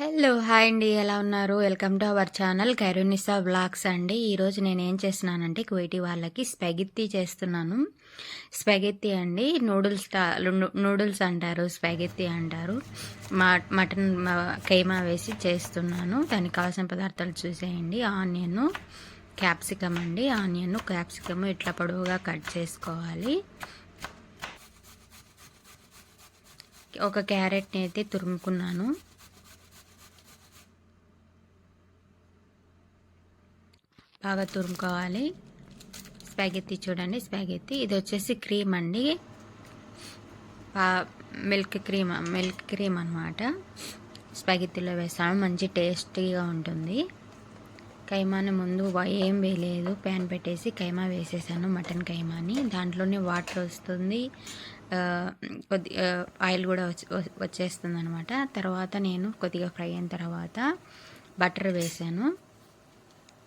Hello hi అండి. ఎలా ఉన్నారు? Welcome to our channel Khairunnisa blogs అండి. ఈరోజు నేను ఏం చేస్తున్నానంటే కువైటీ వాళ్ళకి స్పెగెత్తి చేస్తున్నాను. స్పెగెత్తి అండి నూడిల్స్ నూడిల్స్ అంటారు స్పెగెత్తి అంటారు. మా మటన్ కైమా వేసి చేస్తున్నాను. దానికి కావాల్సిన పదార్థాలు చూసేయండి. ఆనియన్ క్యాప్సికమ్ అండి. ఆనియన్ క్యాప్సికమ్ ఇట్లా పొడవుగా కట్ చేసుకోవాలి. ఒక క్యారెట్ని అయితే తురుముకున్నాను. బాగా తురుముకోవాలి. స్పాగెత్తి చూడండి స్పాగెత్తి. ఇది వచ్చేసి క్రీమ్ అండి. మిల్క్ క్రీమ్ మిల్క్ క్రీమ్ అనమాట స్పాగెత్తిలో వేస్తాము. మంచి టేస్టీగా ఉంటుంది. కైమాని ముందు ఏం వేయలేదు. ప్యాన్ పెట్టేసి కైమా వేసేసాను మటన్ కైమాని. దాంట్లోనే వాటర్ వస్తుంది. కొద్ది ఆయిల్ కూడా వచ్చేస్తుంది అనమాట తర్వాత నేను కొద్దిగా ఫ్రై అయిన తర్వాత బటర్ వేసాను.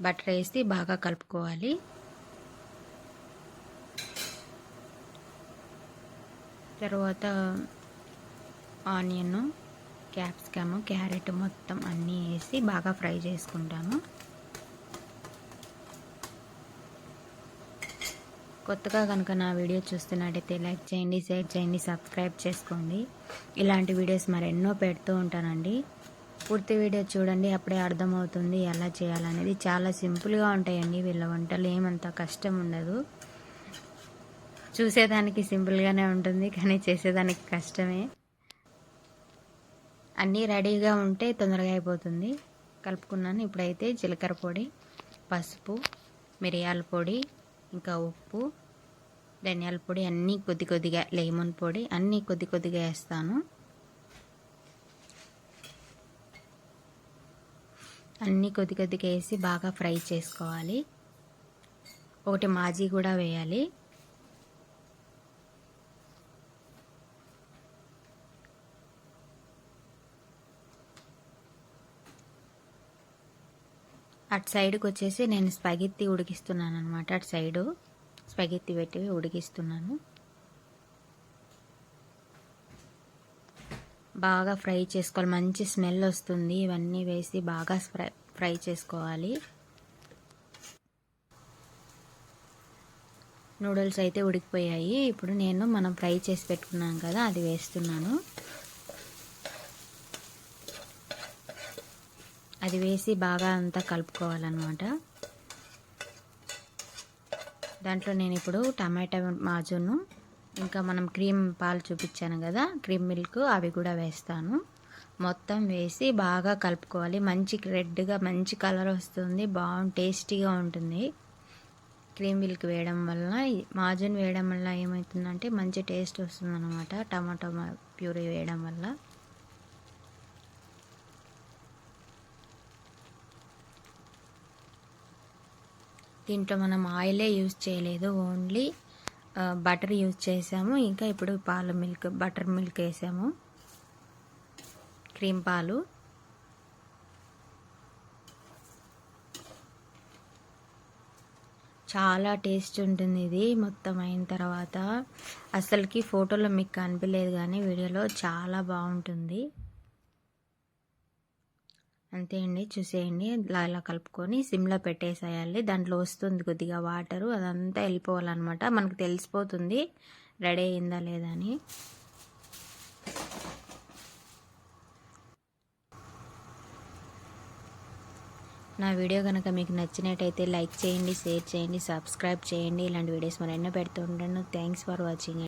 బటర్ వేసి బాగా కలుపుకోవాలి. తర్వాత ఆనియన్ క్యాప్సికమ్ క్యారెట్ మొత్తం అన్నీ వేసి బాగా ఫ్రై చేసుకుంటాము. కొత్తగా కనుక నా వీడియో చూస్తున్నట్టయితే లైక్ చేయండి షేర్ చేయండి సబ్స్క్రైబ్ చేసుకోండి. ఇలాంటి వీడియోస్ మరెన్నో పెడుతూ ఉంటానండి. పూర్తి వీడియో చూడండి అప్పుడే అర్థమవుతుంది ఎలా చేయాలనేది. చాలా సింపుల్గా ఉంటాయండి వీళ్ళ వంటలు ఏమంత కష్టం ఉండదు. చూసేదానికి సింపుల్గానే ఉంటుంది కానీ చేసేదానికి కష్టమే. అన్నీ రెడీగా ఉంటే తొందరగా అయిపోతుంది. కలుపుకున్నాను ఇప్పుడైతే జీలకర్ర పొడి పసుపు మిరియాల పొడి ఇంకా ఉప్పు ధనియాల పొడి అన్నీ కొద్ది కొద్దిగా లెమన్ పొడి అన్నీ కొద్ది కొద్దిగా వేస్తాను. అన్నీ కొద్ది కొద్దిగా వేసి బాగా ఫ్రై చేసుకోవాలి. ఒకటి మాజీ కూడా వేయాలి. అటు సైడ్కి వచ్చేసి నేను స్పగెత్తి ఉడికిస్తున్నాను అనమాట అటు సైడు స్పగెత్తి పెట్టి ఉడికిస్తున్నాను. బాగా ఫ్రై చేసుకోవాలి. మంచి స్మెల్ వస్తుంది. ఇవన్నీ వేసి బాగా ఫ్రై ఫ్రై చేసుకోవాలి. నూడిల్స్ అయితే ఉడికిపోయాయి. ఇప్పుడు నేను మనం ఫ్రై చేసి పెట్టుకున్నాం కదా అది వేస్తున్నాను. అది వేసి బాగా అంతా కలుపుకోవాలన్నమాట. దాంట్లో నేను ఇప్పుడు టమాటా మాజును ఇంకా మనం క్రీమ్ పాలు చూపించాను కదా క్రీమ్ మిల్క్ అవి కూడా వేస్తాను. మొత్తం వేసి బాగా కలుపుకోవాలి. మంచి రెడ్గా మంచి కలర్ వస్తుంది. బాగుంది టేస్టీగా ఉంటుంది. క్రీమ్ మిల్క్ వేయడం వల్ల మాజన్ వేయడం వల్ల ఏమవుతుందంటే మంచి టేస్ట్ వస్తుంది అనమాట టమాటో ప్యూరీ వేయడం వల్ల. దీంట్లో మనం ఆయిలే యూజ్ చేయలేదు. ఓన్లీ బటర్ యూజ్ చేసాము. ఇంకా ఇప్పుడు పాలు మిల్క్ బటర్ మిల్క్ వేసాము. క్రీమ్ పాలు. చాలా టేస్ట్ ఉంటుంది ఇది. మొత్తం అయిన తర్వాత అసలుకి ఫోటోలో మీకు కనిపించలేదు కానీ వీడియోలో చాలా బాగుంటుంది. అంతే అండి చూసేయండి. ఇలా ఇలా కలుపుకొని సిమ్లో పెట్టేసేయాలి. దాంట్లో వస్తుంది కొద్దిగా వాటరు అదంతా వెళ్ళిపోవాలన్నమాట. మనకు తెలిసిపోతుంది రెడీ అయిందా లేదా అని. నా వీడియో కనుక మీకు నచ్చినట్టయితే లైక్ చేయండి షేర్ చేయండి సబ్స్క్రైబ్ చేయండి. ఇలాంటి వీడియోస్ మరి ఎన్నో పెడుతూ ఉంటాను థ్యాంక్స్ ఫర్ వాచింగ్.